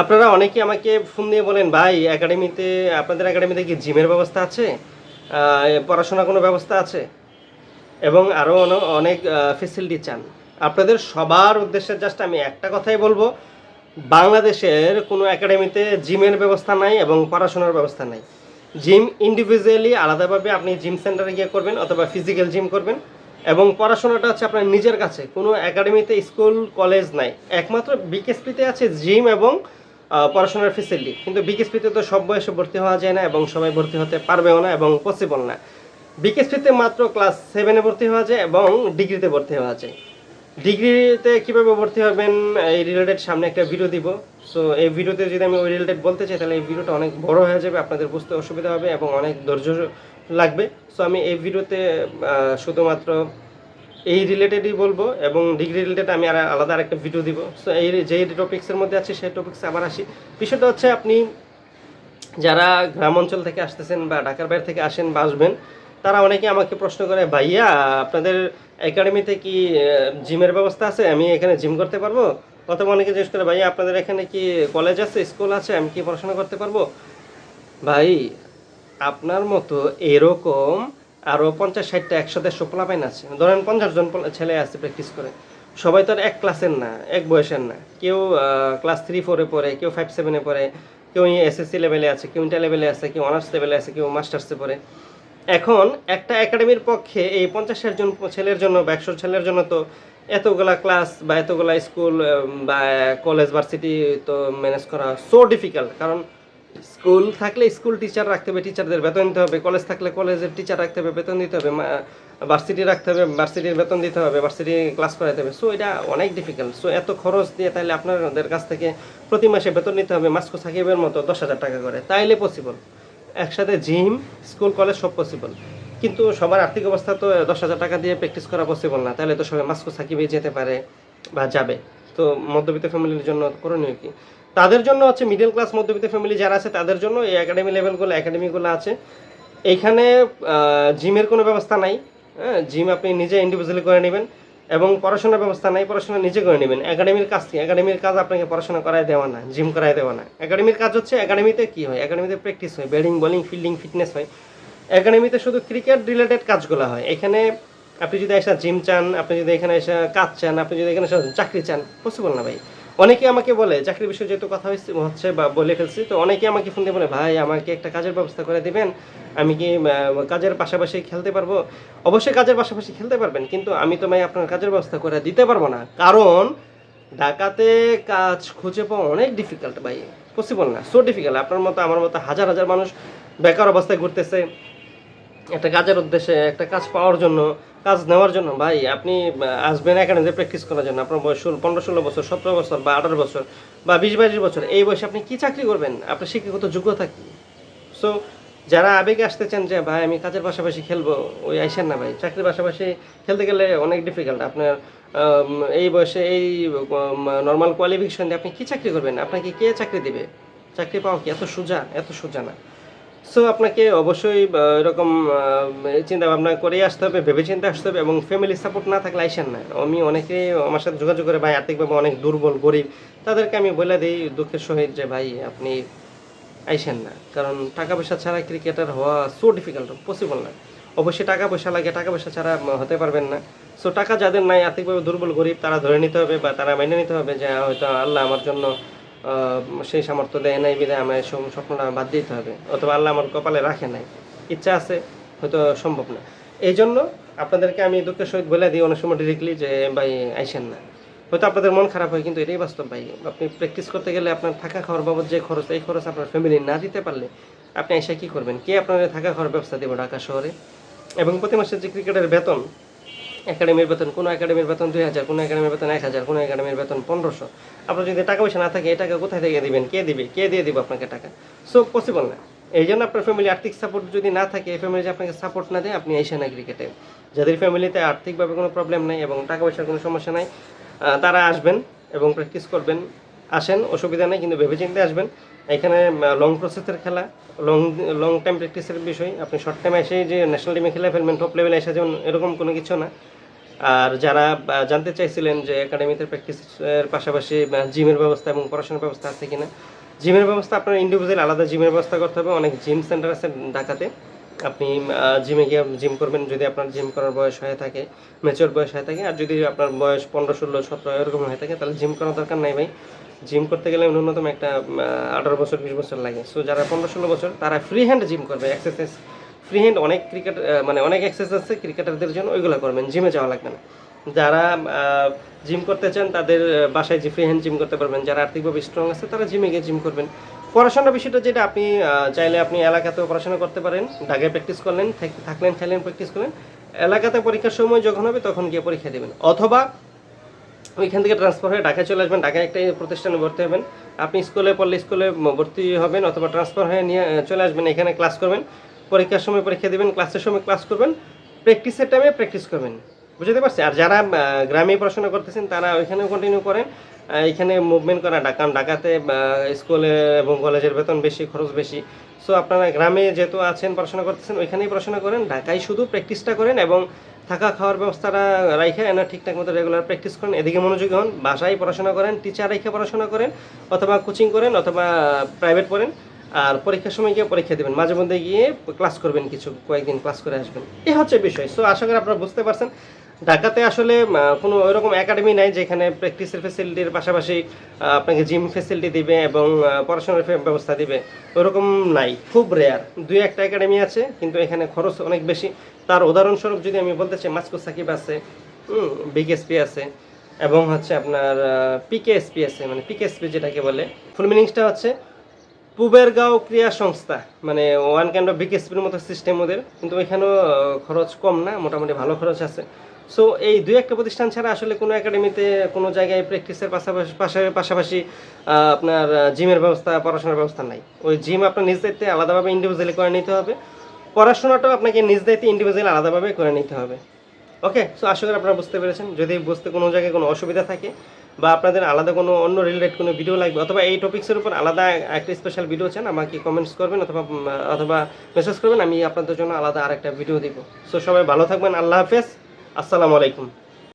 আপনারা অনেকে আমাকে ফোন দিয়ে বলেন ভাই একাডেমিতে আপনাদের একাডেমিতে কি জিমের ব্যবস্থা আছে? আহ, পড়াশোনার কোনো ব্যবস্থা আছে? এবং আরও অনেক ফেসিলিটি চান। আপনাদের সবার উদ্দেশ্যে জাস্ট আমি একটা কথাই বলব বাংলাদেশের কোনো একাডেমিতে জিমের ব্যবস্থা নাই এবং পড়াশোনার ব্যবস্থা নাই। জিম ইন্ডিভিজুয়ালি আলাদাভাবে আপনি জিম সেন্টারে গিয়ে করবেন অথবা ফিজিক্যাল জিম করবেন এবং পড়াশোনাটা হচ্ছে আপনার নিজের কাছে। কোনো একাডেমিতে স্কুল কলেজ নাই। একমাত্র বিকেএসপিতে আছে জিম এবং পড়াশোনার ফেসিলিটি কিন্তু বিকেএসপিতে তো সব বয়সে ভর্তি হওয়া যায় না এবং সবাই ভর্তি হতে পারবেও না এবং পসিবল না। বিকেএসপিতে মাত্র ক্লাস সেভেনে ভর্তি হওয়া যায় এবং ডিগ্রিতে ভর্তি হওয়া যায়। ডিগ্রিতে কীভাবে ভর্তি হবেন, এই রিলেটেড সামনে একটা ভিডিও দিব। সো এই ভিডিওতে যদি আমি ওই রিলেটেড বলতে চাই, তাহলে এই ভিডিওটা অনেক বড় হয়ে যাবে, আপনাদের বুঝতে অসুবিধা হবে এবং অনেক ধৈর্য লাগবে। সো আমি এই ভিডিওতে শুধুমাত্র এই রিলেটেডই বলব এবং ডিগ্রি রিলেটেড আমি আর আলাদা আরেকটা ভিডিও দিব। সো এই যেই টপিক্সের মধ্যে আছে, সেই টপিক্সে আবার আসি। বিষয়টা হচ্ছে আপনি যারা গ্রাম অঞ্চল থেকে আসতেছেন বা ঢাকার বাইরে থেকে আসেন বা আসবেন, তারা অনেকে আমাকে প্রশ্ন করে, ভাইয়া, আপনাদের একাডেমিতে কি জিমের ব্যবস্থা আছে? আমি এখানে জিম করতে পারব? অথবা অনেকে জিজ্ঞেস করে, ভাইয়া, আপনাদের এখানে কি কলেজ আছে স্কুল আছে? আমি কি পড়াশোনা করতে পারব? ভাই, আপনার মতো এরকম আরও পঞ্চাশ, ষাটটা একশো দেড়শো পোলাপাইন আছে। ধরেন পঞ্চাশ জন ছেলে আছে প্র্যাকটিস করে। সবাই তো এক ক্লাসের না, এক বয়সের না। কেউ ক্লাস থ্রি ফোরে পড়ে, কেউ ফাইভ সেভেনে পড়ে, কেউ এসএসসি লেভেলে আছে, কেউ ইন্টার লেভেলে আছে, কেউ অনার্স লেভেলে আছে, কেউ মাস্টার্সে পড়ে। এখন একটা একাডেমির পক্ষে এই পঞ্চাশ জন ছেলের জন্য বা একশো ছেলের জন্য তো এতগুলা ক্লাস বা এতগুলা স্কুল বা কলেজ ভার্সিটি তো ম্যানেজ করা সো ডিফিকাল্ট কারণ স্কুল থাকলে স্কুল টিচার রাখতে হবে টিচারদের বেতন দিতে হবে কলেজ থাকলে কলেজের টিচার রাখতে হবে, বেতন দিতে হবে ভার্সিটি রাখতে হবে ভার্সিটির বেতন দিতে হবে ভার্সিটি ক্লাস করাতে হবে। সো এটা অনেক ডিফিকাল্ট সো এত খরচ দিয়ে তাহলে আপনাদের কাছ থেকে প্রতি মাসে বেতন নিতে হবে মাস্কো সাকিবের মতো দশ হাজার টাকা করে। তাইলে পসিবল একসাথে জিম স্কুল কলেজ সব পসিবল কিন্তু সবার আর্থিক অবস্থা তো দশ হাজার টাকা দিয়ে প্র্যাকটিস করা পসিবল না। তাহলে তো সবাই মাস্কো সাকিবে যেতে পারে বা যাবে। তো মধ্যবিত্ত ফ্যামিলির জন্য করণীয় কি? তাদের জন্য হচ্ছে মিডল ক্লাস মধ্যবিত্ত ফ্যামিলি যারা আছে, তাদের জন্য এই একাডেমি লেভেলগুলো একাডেমিগুলো আছে। এইখানে জিমের কোনো ব্যবস্থা নাই। হ্যাঁ জিম আপনি নিজে ইন্ডিভিজুয়ালি করে নেবেন এবং পড়াশোনার ব্যবস্থা নাই, পড়াশোনা নিজে করে নেবেন। একাডেমির কাজ কি? একাডেমির কাজ আপনাকে পড়াশোনা করায় দেওয়া না জিম করায় দেওয়া না। একাডেমির কাজ হচ্ছে একাডেমিতে কী হয়? একাডেমিতে প্র্যাকটিস হয় ব্যাটিং বলিং ফিল্ডিং ফিটনেস হয়। একাডেমিতে শুধু ক্রিকেট রিলেটেড কাজগুলো হয়। এখানে আপনি যদি এসে জিম চান, আপনি যদি এখানে এসে কাজ চান, আপনি যদি এখানে চাকরি চান পসিবল না ভাই। অনেকে আমাকে বলে, চাকরির বিষয়ে যেহেতু কথা হচ্ছে বা বলে ফেলছি, তো অনেকে আমাকে ফোন দিয়ে বলে, ভাই, আমাকে একটা কাজের ব্যবস্থা করে দিবেন, আমি কি কাজের পাশাপাশি খেলতে পারব? অবশ্যই কাজের পাশাপাশি খেলতে পারবেন, কিন্তু আমি তো ভাই আপনার কাজের ব্যবস্থা করে দিতে পারব না। কারণ ঢাকাতে কাজ খুঁজে পাওয়া অনেক ডিফিকাল্ট ভাই পসিবল না সো ডিফিকাল্ট আপনার মতো, আমার মতো হাজার হাজার মানুষ বেকার অবস্থায় ঘুরতেছে। একটা কাজের উদ্দেশ্যে একটা কাজ পাওয়ার জন্য, কাজ নেওয়ার জন্য। ভাই, আপনি আসবেন যে প্র্যাকটিস করার জন্য। আপনার বয়স ষোলো, পনেরো, ষোলো বছর, সতেরো বছর বা আঠারো বছর বা বিশ, বাইশ বছর, এই বয়সে আপনি কি চাকরি করবেন? আপনার শিক্ষাগত যোগ্যতা কি? সো যারা আবেগে আসতে চান যে, ভাই, আমি কাজের পাশাপাশি খেলব, ওই আইসেন না, ভাই। চাকরির পাশাপাশি খেলতে গেলে অনেক ডিফিকাল্ট আপনার এই বয়সে এই নর্মাল কোয়ালিফিকেশন দিয়ে আপনি কি চাকরি করবেন? আপনাকে কে চাকরি দিবে? চাকরি পাওয়া কি? এত সোজা এত সোজা না। সো আপনাকে অবশ্যই এরকম চিন্তা ভাবনা করে আসতে হবে ভেবে চিন্তে আসতে হবে এবং ফ্যামিলি সাপোর্ট না থাকলে আইসেন না। আমি অনেকে আমার সাথে যোগাযোগ করে, ভাই, আর্থিকভাবে অনেক দুর্বল, গরিব, তাদেরকে আমি বলে দিই দুঃখের সহিত যে, ভাই, আপনি আইসেন না। কারণ টাকা পয়সা ছাড়া ক্রিকেটার হওয়া সো ডিফিকাল্ট পসিবল না। অবশ্যই টাকা পয়সা লাগে টাকা পয়সা ছাড়া হতে পারবেন না। সো টাকা যাদের নাই, আর্থিকভাবে দুর্বল, গরিব, তারা ধরে নিতে হবে বা তারা মেনে নিতে হবে যে, হয়তো আল্লাহ আমার জন্য সেই সামর্থ্য দেয় নাই বিধায় আমার এই সব- স্বপ্নটা বাদ দিতে হবে। অথবা আল্লাহ আমার কপালে রাখে নাই। ইচ্ছা আছে, হয়তো সম্ভব না। এই জন্য আপনাদেরকে আমি দুঃখের সহিত বলে দিই, অনেক সময় ডিরেক্টলি যে, ভাই, আইসেন না। হয়তো আপনাদের মন খারাপ হয়, কিন্তু এটাই বাস্তব, ভাই। আপনি প্র্যাকটিস করতে গেলে আপনার থাকা খাওয়ার বাবদ যে খরচ, এই খরচ আপনার ফ্যামিলি না দিতে পারলে আপনি এসে কী করবেন? কে আপনার থাকা খাওয়ার ব্যবস্থা দেবো ঢাকা শহরে? এবং প্রতি মাসে যে ক্রিকেটের বেতন একাডেমির বেতন, কোনো একাডেমির বেতন দুই হাজার, কোনো একাডেমির বেতন এক হাজার, কোনো একাডেমির বেতন পনেরোশো। আপনার যদি টাকা পয়সা না থাকে, এই টাকা কোথায় থেকে দিবেন? কে দিবে? কে দিয়ে দিবে আপনাকে টাকা? সো পসিবল না। এই জন্য আপনার ফ্যামিলি আর্থিক সাপোর্ট যদি না থাকে, এই ফ্যামিলি আপনাকে সাপোর্ট না দেয়, আপনি এসে না ক্রিকেটে যাদের ফ্যামিলিতে আর্থিকভাবে কোনো প্রবলেম নেই এবং টাকা পয়সার কোনো সমস্যা নাই তারা আসবেন এবং প্র্যাকটিস করবেন। আসেন, অসুবিধা নেই, কিন্তু ভেবে ভেবেচিন্তে আসবেন। এখানে লং প্রসেসের খেলা লং লং টাইম প্র্যাকটিসের বিষয়। আপনি শর্ট টাইমে এসে যে ন্যাশনাল টিমে খেলে ফেলবেন টপ লেভেলে এসে যেমন এরকম কোনো কিছু না। আর যারা জানতে চাইছিলেন যে একাডেমিতে প্র্যাকটিসের পাশাপাশি জিমের ব্যবস্থা এবং পড়াশোনার ব্যবস্থা আছে কিনা জিমের ব্যবস্থা আপনার ইন্ডিভিজুয়াল আলাদা জিমের ব্যবস্থা করতে হবে। অনেক জিম সেন্টার আছে ঢাকাতে। আপনি জিমে গিয়ে জিম করবেন। যদি আপনার জিম করার বয়স হয়ে থাকে ম্যাচিওর বয়স হয়ে থাকে, আর যদি আপনার বয়স পনেরো, ষোলো, সতেরো, এরকম হয়ে থাকে, তাহলে জিম করার দরকার নাই ভাই। জিম করতে গেলে ন্যূনতম একটা আঠারো বছর, বিশ বছর লাগে। সো যারা পনেরো ষোলো বছর, তারা ফ্রি হ্যান্ড জিম করবে এক্সারসাইজ ফ্রি হ্যান্ড অনেক ক্রিকেট মানে অনেক এক্সারসাইজ আছে ক্রিকেটারদের জন্য, ওইগুলো করবেন জিমে যাওয়া লাগবে না। যারা জিম করতে চান, তাদের বাসায় যে ফ্রি হ্যান্ড জিম করতে পারবেন, যারা আর্থিকভাবে স্ট্রং আছে, তারা জিমে গিয়ে জিম করবেন। পড়াশোনার বিষয়টা যেটা, আপনি চাইলে আপনি এলাকাতেও পড়াশোনা করতে পারেন ঢাকায় প্র্যাকটিস করলেন থাকলেন, খেলেন প্র্যাকটিস করলেন। এলাকাতে পরীক্ষার সময় যখন হবে, তখন গিয়ে পরীক্ষা দেবেন। অথবা ওইখান থেকে ট্রান্সফার হয়ে ঢাকায় চলে আসবেন। ঢাকায় একটা প্রতিষ্ঠানে ভর্তি হবেন। আপনি স্কুলে পড়লে স্কুলে ভর্তি হবেন অথবা ট্রান্সফার হয়ে নিয়ে চলে আসবেন। এখানে ক্লাস করবেন। পরীক্ষার সময় পরীক্ষা দেবেন ক্লাসের সময় ক্লাস করবেন। প্র্যাকটিসের টাইমে প্র্যাকটিস করবেন। বুঝতে পারছি আর যারা গ্রামে পড়াশোনা করতেছেন, তারা ওইখানেও কন্টিনিউ করেন। এখানে মুভমেন্ট করা কারণ ঢাকাতে স্কুলে এবং কলেজের বেতন বেশি, খরচ বেশি। সো আপনারা গ্রামে যেহেতু আছেন, পড়াশোনা করতেছেন, ওইখানেই পড়াশোনা করেন। ঢাকায় শুধু প্র্যাকটিসটা করেন এবং থাকা খাওয়ার ব্যবস্থাটা রাইখে এনার ঠিকঠাক মতো রেগুলার প্র্যাকটিস করেন, এদিকে মনোযোগী হন, বাসায় পড়াশোনা করেন টিচার রেখে পড়াশোনা করেন, অথবা কোচিং করেন, অথবা প্রাইভেট পড়েন, আর পরীক্ষার সময় গিয়ে পরীক্ষা দেবেন। মাঝে মধ্যে গিয়ে ক্লাস করবেন কিছু, কয়েকদিন ক্লাস করে আসবেন। এই হচ্ছে বিষয়। সো আশা করি আপনারা বুঝতে পারছেন। ঢাকাতে আসলে কোনো ওইরকম একাডেমি নাই যেখানে প্র্যাকটিসের ফেসিলিটির পাশাপাশি আপনাকে জিম ফেসিলিটি দিবে এবং পড়াশোনার ব্যবস্থা দিবে, ওরকম নাই। খুব রেয়ার দুই একটা একাডেমি আছে, কিন্তু এখানে খরচ অনেক বেশি। তার উদাহরণস্বরূপ যদি আমি বলতে চাই মাস্কো সাকিব আছে বিগ এসপি আছে, এবং হচ্ছে আপনার পিকেএসপি আছে মানে পিকেএসপি যেটাকে বলে। ফুল মিনিংসটা হচ্ছে, পুবেরগাঁও ক্রিয়া সংস্থা মানে ওয়ান কাইন্ড অফ বিকেএসপির মতো সিস্টেম ওদের। কিন্তু ওইখানেও খরচ কম না, মোটামুটি ভালো খরচ আছে। সো এই দুই একটা প্রতিষ্ঠান ছাড়া আসলে কোনো একাডেমিতে কোনো জায়গায় প্র্যাকটিসের পাশাপাশি পাশাপাশি আপনার জিমের ব্যবস্থা, পড়াশোনার ব্যবস্থা নাই। ওই জিম আপনার নিজ দায়িত্বে আলাদাভাবে ইন্ডিভিজুয়ালি করে নিতে হবে। পড়াশোনাটাও আপনাকে নিজ দায়িত্বে ইন্ডিভিজুয়ালি আলাদাভাবে করে নিতে হবে। ওকে সো আশা করি আপনারা বুঝতে পেরেছেন। যদি বুঝতে কোনো জায়গায় কোনো অসুবিধা থাকে বা আপনাদের আলাদা কোনো, অন্য রিলেটেড কোনো ভিডিও লাগবে অথবা এই টপিক্সের উপর আলাদা একটা স্পেশাল ভিডিও চান, আমাকে কমেন্টস করবেন অথবা অথবা মেসেজ করবেন, আমি আপনাদের জন্য আলাদা আরেকটা ভিডিও দিব। সো সবাই ভালো থাকবেন। আল্লাহ হাফেজ। আসসালামু আলাইকুম।